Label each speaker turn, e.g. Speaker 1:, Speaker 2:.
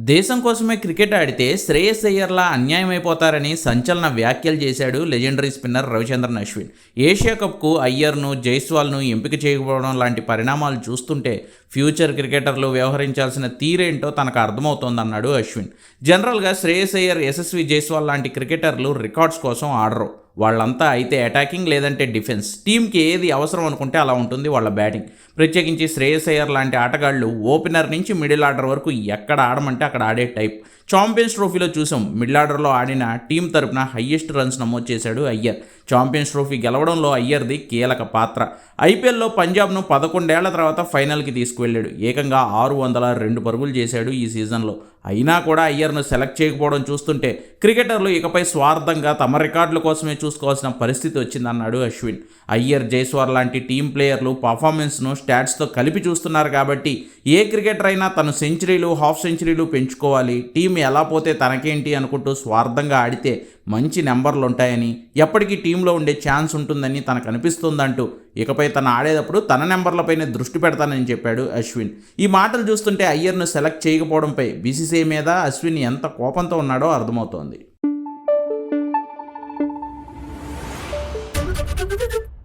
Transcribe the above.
Speaker 1: దేశం కోసమే క్రికెట్ ఆడితే శ్రేయస్ అయ్యర్లా అన్యాయం అయిపోతారని సంచలన వ్యాఖ్యలు చేశాడు legendary spinner Ravichandran Ashwin. Asia కప్కు అయ్యర్ను జైస్వాల్ను ఎంపిక చేయకపోవడం లాంటి పరిణామాలు చూస్తుంటే ఫ్యూచర్ క్రికెటర్లు వ్యవహరించాల్సిన తీరేంటో తనకు అర్థమవుతోందన్నాడు అశ్విన్. జనరల్గా శ్రేయస్ అయ్యర్ యశస్వి జైస్వాల్ లాంటి క్రికెటర్లు రికార్డ్స్ కోసం ఆడరు. వాళ్ళంతా అయితే అటాకింగ్ లేదంటే డిఫెన్స్. టీంకి ఏది అవసరం అనుకుంటే అలా ఉంటుంది వాళ్ళ బ్యాటింగ్. ప్రత్యేకించి శ్రేయస్ అయ్యర్ లాంటి ఆటగాళ్ళు ఓపెనర్ నుంచి మిడిల్ ఆర్డర్ వరకు ఎక్కడ ఆడమంటే అక్కడ ఆడే టైప్. ఛాంపియన్స్ ట్రోఫీలో చూసాం మిడిల్ ఆర్డర్లో ఆడిన టీం తరపున హయ్యెస్ట్ రన్స్ నమోదు చేశాడు అయ్యర్. ఛాంపియన్స్ ట్రోఫీ గెలవడంలో అయ్యర్ది కీలక పాత్ర. ఐపీఎల్లో పంజాబ్ను పదకొండేళ్ళ తర్వాత ఫైనల్కి తీసుకువెళ్ళాడు. ఏకంగా ఆరు వందల రెండు పరుగులు చేశాడు ఈ సీజన్లో. అయినా కూడా అయ్యర్ను సెలెక్ట్ చేయకపోవడం చూస్తుంటే క్రికెటర్లు ఇకపై స్వార్థంగా తమ రికార్డుల కోసమే చూసుకోవాల్సిన పరిస్థితి వచ్చిందన్నాడు అశ్విన్. అయ్యర్ జైస్వార్ లాంటి టీం ప్లేయర్లు పర్ఫార్మెన్స్ను స్టాట్స్తో కలిపి చూస్తున్నారు కాబట్టి ఏ క్రికెటర్ అయినా తను సెంచరీలు హాఫ్ సెంచరీలు పెంచుకోవాలి. టీం ఎలా పోతే తనకేంటి అనుకుంటూ స్వార్థంగా ఆడితే మంచి నెంబర్లు ఉంటాయని ఎప్పటికీ టీంలో ఉండే ఛాన్స్ ఉంటుందని తనకు అనిపిస్తుందంటూ ఇకపై తను ఆడేటప్పుడు తన నెంబర్లపైనే దృష్టి పెడతానని చెప్పాడు అశ్విన్. ఈ మాటలు చూస్తుంటే అయ్యర్ను సెలెక్ట్ చేయకపోవడంపై బీసీసీఐ మీద అశ్విన్ ఎంత కోపంతో ఉన్నాడో అర్థమవుతోంది. どどど。